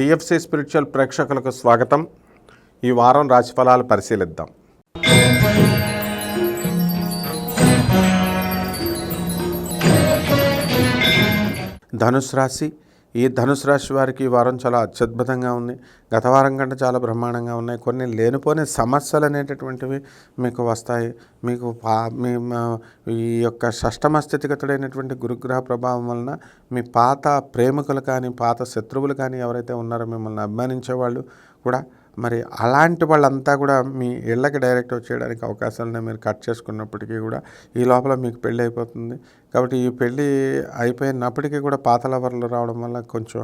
TFC spiritual ప్రేక్షకులకు స్వాగతం. ఈ వారం రాశిఫలాలు పరిశీలిద్దాం. ధనుసు రాశి ఈ ధనుసు రాశి వారికి ఈ వారం చాలా అత్యద్భుతంగా ఉంది. గత వారం కంటే చాలా బ్రహ్మాండంగా ఉన్నాయి. కొన్ని లేనిపోని సమస్యలు అనేటటువంటివి మీకు వస్తాయి. మీకు పా మీ ఈ యొక్క షష్టమ స్థితిగతుడైనటువంటి గురుగ్రహ ప్రభావం వలన మీ పాత ప్రేమికులు కానీ పాత శత్రువులు కానీ ఎవరైతే ఉన్నారో మిమ్మల్ని అభిమానించే వాళ్ళు కూడా మరి అలాంటి వాళ్ళంతా కూడా మీ ఇళ్ళకి డైరెక్ట్ వచ్చేయడానికి అవకాశాలను మీరు కట్ చేసుకున్నప్పటికీ కూడా ఈ లోపల మీకు పెళ్ళి అయిపోతుంది. కాబట్టి ఈ పెళ్ళి అయిపోయినప్పటికీ కూడా పాత లవర్లు రావడం వల్ల కొంచెం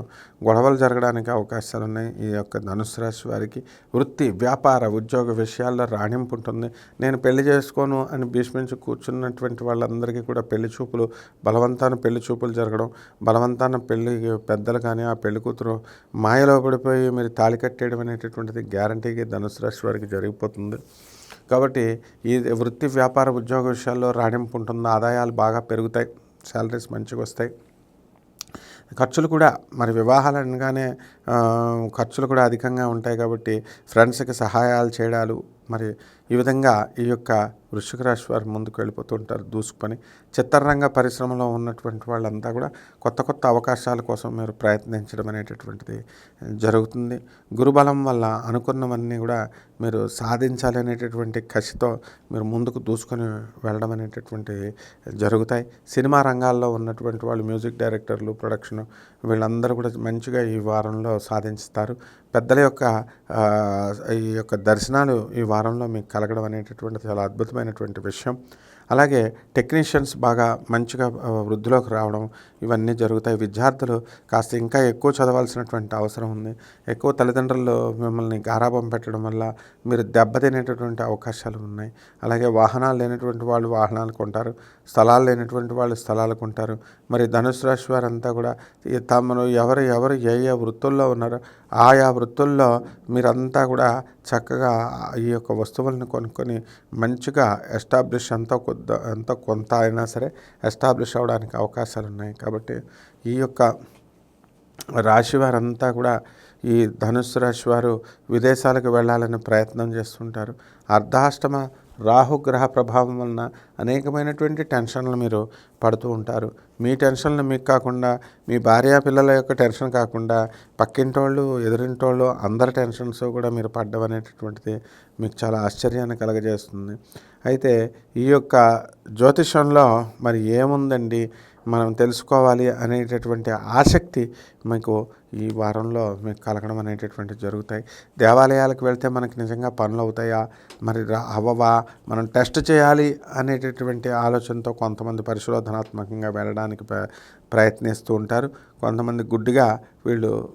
గొడవలు జరగడానికి అవకాశాలు ఉన్నాయి ఈ యొక్క ధనుసు రాశి వారికి వృత్తి వ్యాపార ఉద్యోగ విషయాల్లో రాణింపు ఉంటుంది. నేను పెళ్ళి చేసుకోను అని భీష్మించి కూర్చున్నటువంటి వాళ్ళందరికీ కూడా పెళ్ళి చూపులు బలవంతాన పెళ్ళి చూపులు జరగడం బలవంతాన పెళ్ళి పెద్దలు కానీ ఆ పెళ్ళి కూతురు మాయలో పడిపోయి మీరు తాళి కట్టేయడం అనేటటువంటిది గ్యారంటీగా ధనుసు రాశి వారికి జరిగిపోతుంది. కాబట్టి ఈ వృత్తి వ్యాపార ఉద్యోగ విషయాల్లో రాణింపు ఉంటుంది ఆదాయాలు బాగా పెరుగుతాయి శాలరీస్ మంచిగా వస్తాయి. ఖర్చులు కూడా మరి వివాహాలు అనగానే ఖర్చులు కూడా అధికంగా ఉంటాయి కాబట్టి ఫ్రెండ్స్కి సహాయాలు చేయడాలు మరి ఈ విధంగా ఈ యొక్క వృషిక రాశి వారు ముందుకు వెళ్ళిపోతూ ఉంటారు దూసుకుని. చిత్రరంగ పరిశ్రమలో ఉన్నటువంటి వాళ్ళంతా కూడా కొత్త కొత్త అవకాశాల కోసం మీరు ప్రయత్నించడం అనేటటువంటిది జరుగుతుంది. గురుబలం వల్ల అనుకున్నవన్నీ కూడా మీరు సాధించాలి అనేటటువంటి కసితో మీరు ముందుకు దూసుకొని వెళ్ళడం అనేటటువంటి జరుగుతాయి. సినిమా రంగాల్లో ఉన్నటువంటి వాళ్ళు మ్యూజిక్ డైరెక్టర్లు ప్రొడక్షన్ వీళ్ళందరూ కూడా మంచిగా ఈ వారంలో సాధిస్తారు పెద్దల యొక్క ఈ యొక్క దర్శనాలు ఈ వారంలో మీకు కలగడం అనేటటువంటి చాలా అద్భుతమైనటువంటి విషయం. అలాగే టెక్నీషియన్స్ బాగా మంచిగా వృద్ధిలోకి రావడం ఇవన్నీ జరుగుతాయి. విద్యార్థులు కాస్త ఇంకా ఎక్కువ చదవాల్సినటువంటి అవసరం ఉంది. ఎక్కువ తల్లిదండ్రులు మిమ్మల్ని గారాబం పెట్టడం వల్ల మీరు దెబ్బతినేటటువంటి అవకాశాలు ఉన్నాయి. అలాగే వాహనాలు లేనటువంటి వాళ్ళు వాహనాలు కొంటారు. స్థలాలు లేనటువంటి వాళ్ళు స్థలాలు కొంటారు. మరి ధనుసు రాశి వారంతా కూడా తమను ఎవరు ఎవరు ఏ ఏ వృత్తుల్లో ఉన్నారో ఆయా వృత్తుల్లో మీరంతా కూడా చక్కగా ఈ యొక్క వస్తువులను కొనుక్కొని మంచిగా ఎస్టాబ్లిష్ అంతా కొద్ద ఎంత కొంత అయినా సరే ఎస్టాబ్లిష్ అవ్వడానికి అవకాశాలు ఉన్నాయి. కాబట్టి ఈ యొక్క రాశి వారంతా కూడా ఈ ధనుస్సు రాశి వారు విదేశాలకు వెళ్ళాలని ప్రయత్నం చేస్తుంటారు. అర్ధాష్టమ రాహుగ్రహ ప్రభావం వలన అనేకమైనటువంటి టెన్షన్లు మీరు పడుతూ ఉంటారు. మీ టెన్షన్లు మీకు కాకుండా మీ భార్య పిల్లల యొక్క టెన్షన్ కాకుండా పక్కింటోళ్ళు ఎదురింటోళ్ళు అందరి టెన్షన్స్ కూడా మీరు పడ్డం అనేటటువంటిది మీకు చాలా ఆశ్చర్యాన్ని కలగజేస్తుంది. అయితే ఈ యొక్క జ్యోతిషంలో మరి ఏముందండి? మనం తెలుసుకోవాలి అనేటటువంటి ఆసక్తి మీకు ఈ వారంలో మీకు కలగడం అనేటటువంటివి జరుగుతాయి. దేవాలయాలకు వెళ్తే మనకి నిజంగా పనులు అవుతాయా? మరి రా అవ్వవా మనం టెస్ట్ చేయాలి అనేటటువంటి ఆలోచనతో కొంతమంది పరిశోధనాత్మకంగా వెళ్ళడానికి ప్ర- ప్రయత్నిస్తూ ఉంటారు. కొంతమంది గుడ్డిగా వీళ్ళు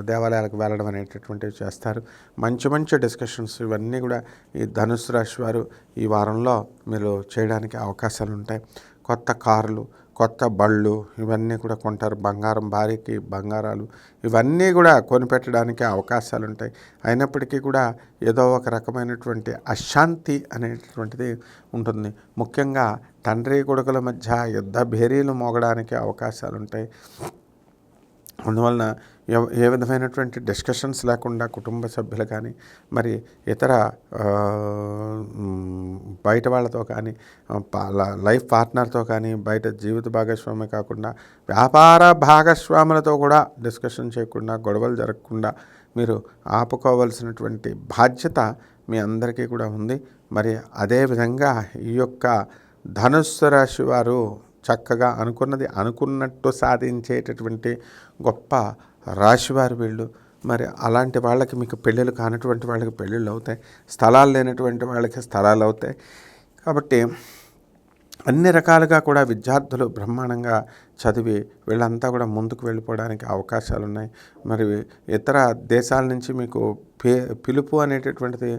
దేవాలయాలకు వెళ్ళడం అనేటటువంటివి చేస్తారు. మంచి మంచి డిస్కషన్స్ ఇవన్నీ కూడా ఈ ధనుసు రాశి వారు ఈ వారంలో మీరు చేయడానికి అవకాశాలు ఉంటాయి. కొత్త కార్లు కొత్త బళ్ళు ఇవన్నీ కూడా కొంటారు. బంగారం భారీకి బంగారాలు ఇవన్నీ కూడా కొనిపెట్టడానికి అవకాశాలు ఉంటాయి అయినప్పటికీ కూడా ఏదో ఒక రకమైనటువంటి అశాంతి అనేటటువంటిది ఉంటుంది. ముఖ్యంగా తండ్రి కొడుకుల మధ్య యుద్ధ భేరీలు మోగడానికి అవకాశాలు ఉంటాయి అందువలన ఏ విధమైనటువంటి డిస్కషన్స్ లేకుండా కుటుంబ సభ్యులు కానీ మరి ఇతర బయట వాళ్ళతో కానీ లైఫ్ పార్ట్నర్తో కానీ బయట జీవిత భాగస్వామి కాకుండా వ్యాపార భాగస్వాములతో కూడా డిస్కషన్ చేయకుండా గొడవలు జరగకుండా మీరు ఆపుకోవలసినటువంటి బాధ్యత మీ అందరికీ కూడా ఉంది. మరి అదేవిధంగా ఈ యొక్క ధనుస్సు రాశి వారు చక్కగా అనుకున్నది అనుకున్నట్టు సాధించేటటువంటి గొప్ప రాశివారు వీళ్ళు. మరి అలాంటి వాళ్ళకి మీకు పెళ్ళిళ్ళు కానటువంటి వాళ్ళకి పెళ్ళిళ్ళు అవుతాయి స్థలాలు లేనటువంటి వాళ్ళకి స్థలాలు అవుతాయి. కాబట్టి అన్ని రకాలుగా కూడా విద్యార్థులు బ్రహ్మాండంగా చదివి వీళ్ళంతా కూడా ముందుకు వెళ్ళిపోవడానికి అవకాశాలు ఉన్నాయి మరి ఇతర దేశాల నుంచి మీకు పిలుపు అనేటటువంటిది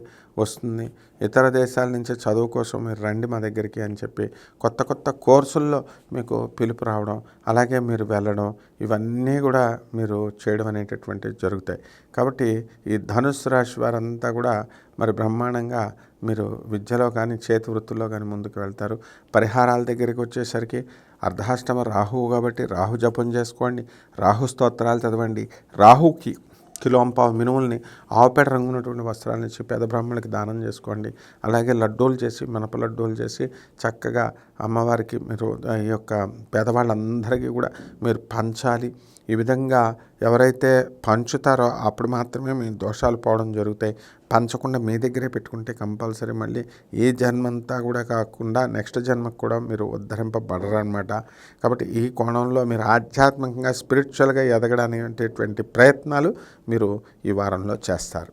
వస్తుంది. ఇతర దేశాల నుంచి చదువు కోసం మీరు రండి మా దగ్గరికి అని చెప్పి కొత్త కొత్త కోర్సుల్లో మీకు పిలుపు రావడం అలాగే మీరు వెళ్ళడం ఇవన్నీ కూడా మీరు చేయడం అనేటటువంటివి జరుగుతాయి. కాబట్టి ఈ ధనుస్సు రాశి వారంతా కూడా మరి బ్రహ్మాండంగా మీరు విద్యలో కానీ చేతి వృత్తుల్లో కానీ ముందుకు వెళ్తారు. పరిహారాల దగ్గరికి వచ్చేసరికి అర్ధాష్టమ రాహువు కాబట్టి రాహు జపం చేసుకోండి రాహు స్తోత్రాలు చదవండి. రాహుకి కిలోంపావు మినుముల్ని ఆవుపేట రంగు ఉన్నటువంటి వస్త్రాలను ఇచ్చి పేద బ్రాహ్మణులకి దానం చేసుకోండి. అలాగే లడ్డూలు చేసి మినప లడ్డూలు చేసి చక్కగా అమ్మవారికి మీరు ఈ యొక్క పేదవాళ్ళందరికీ కూడా మీరు పంచాలి. ఈ విధంగా ఎవరైతే పంచుతారో అప్పుడు మాత్రమే మీ దోషాలు పోవడం జరుగుతాయి. పంచకుండా మీ దగ్గరే పెట్టుకుంటే కంపల్సరీ మళ్ళీ ఏ జన్మంతా కూడా కాకుండా నెక్స్ట్ జన్మకు కూడా మీరు ఉద్ధరింపబడరు అనమాట కాబట్టి ఈ కోణంలో మీరు ఆధ్యాత్మికంగా స్పిరిచువల్గా ఎదగడానికి ప్రయత్నాలు మీరు ఈ వారంలో చేస్తారు.